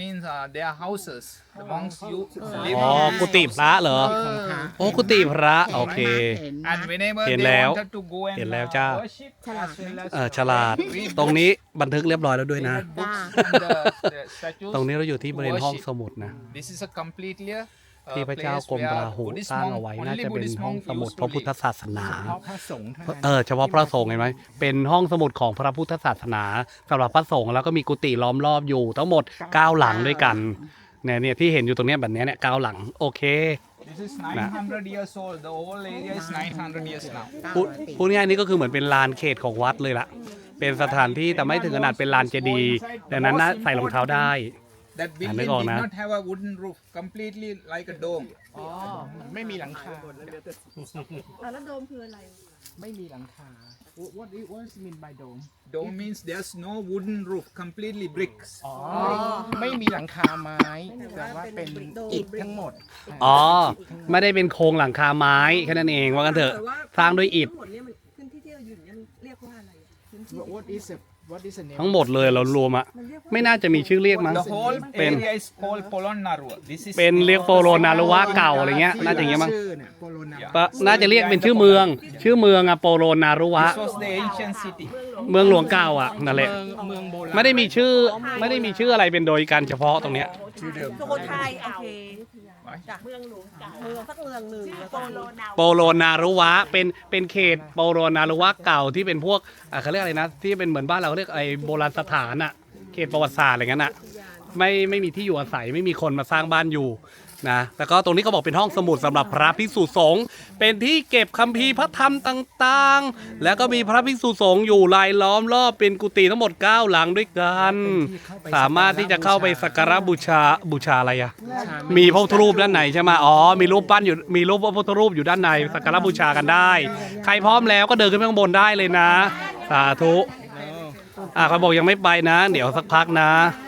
means uh, they are houses. The monks you live อ๋อ in. กุฏิพระเหรอ โอ้กุฏิพระโอเค And whenever เห็น they แล้ว wanted to go and เห็นแล้ว uh, จ้า worship as well as เออฉลาด ตรงนี้บันทึกเรียบร้อยแล้วด้วย they นะ had books in the, the statues. ตรงนี้เราอยู่ที่บริเวณห้องสมุดนะ This is a completely uh, ที่พระเจ้ากรมราหู Buddhist สร้าง monk, เอาไว้ only น่าจะเป็น Buddhist ห้อง monk สมุด used พระ to พุทธ live. ศาสนาเพราะพระสงฆ์เท่านั้นเออเฉพาะพระสงฆ์เห็นไหมเป็นห้องสมุดของพระพุทธศาสนาสำหรับพระสงฆ์แล้วก็มีกุฏิล้อมรอบอยู่ทั้งหมด9หลังด้วยกันเนี่ยเนี่ยที่เห็นอยู่ตรงเนี้ยแบบเนี้ยเนี่ยเก้าหลังโอเค This is 900 years old. The whole area is 900 years now. พูดพูดง่ายๆนี่ก็คือเหมือนเป็นลานเขตของวัดเลยล่ะเป็นสถานที่แต่ไม่ถึงขนาดเป็นลานเจดีย์ดังนั้นนะใส่รองเท้าได้ That building นึ did กออกนะ not have a wooden roof, completely like a dome. อ๋อไม่มีหลังคา อะแล้วโดมคืออะไร ไม่มีหลังคา What is what is mean by dome Dome means there's no wooden roof, completely bricks. อ๋อไม่มีหลังคาไม้ แต่ว่าเป็นอิฐทั้งหมด อ๋อ ไม่ได้เป็นโครงหลังคาไม้แค่นั้นเองว่ากันเถอะสร้างด้วยอิฐ ทั้งหมดเนี่ยมันพื้นที่ที่เราอยู่เนี่ยมันเรียกว่าอะไรอะพื้นที่ What is a what is a name ทั้งหมดเลยเรารวมอะไม่น่าจะมีชื่อเรียกมั้ง The whole Pen. area is called Polonnaruwa. This is เป็นเรียกโฟโรนารุวะเก่าอะไรเงี้ยน่าจะอย่างเงี้ยมั้งชื่อเนี่ยโปโลนาปะน่าจะเรียกเป็นชื่อเมือง ชื่อเมืองอะโปโรนารุวะ This was the ancient city. เมืองหลวงเก่าอะนั่นแหละ เมืองเมืองโบราณ ไม่ได้มีชื่อไม่ได้มีชื่ออะไรเป็นโดยการเฉพาะตรงเนี้ย ชื่อเดิมสุโขทัยโอเคจากเมืองหลวงเก่าเมืองสักเมืองหนึ่งแล้วก็โปโลนารุวะเป็นเป็นเขตโปโลนารุวะเก่าที่เป็นพวกอะเขาเรียกอะไรนะ ที่เป็นเหมือนบ้านเราเรียกไอ้โบราณสถานอะเขตประวัติศาสตร์อะไรเงี้ยน่ะไม่ไม่มีที่อยู่อาศัยไม่มีคนมาสร้างบ้านอยู่ นะแล้วก็ตรงนี้เขาบอกเป็นห้องสมุดสำหรับพระภิกษุสงฆ์เป็นที่เก็บคัมภีร์พระธรรมต่างๆ แล้วก็มีพระภิกษุสงฆ์อยู่รายล้อมรอบเป็นกุฏิทั้งหมด 9 หลังด้วยกัน สามารถที่จะเข้าไปสักการะบูชาบูชาอะไรอะมีพระพุทธรูปด้านในใช่ไหมอ๋อมีรูปปั้นอยู่มีรูปพระพุทธรูปอยู่ด้านในสักการะบูชากันได้ ใครพร้อมแล้วก็เดินขึ้นไปข้างบนได้เลยนะ สาธุอ่าเขาบอกยังไม่ไปนะ เดี๋ยวสักพักนะเ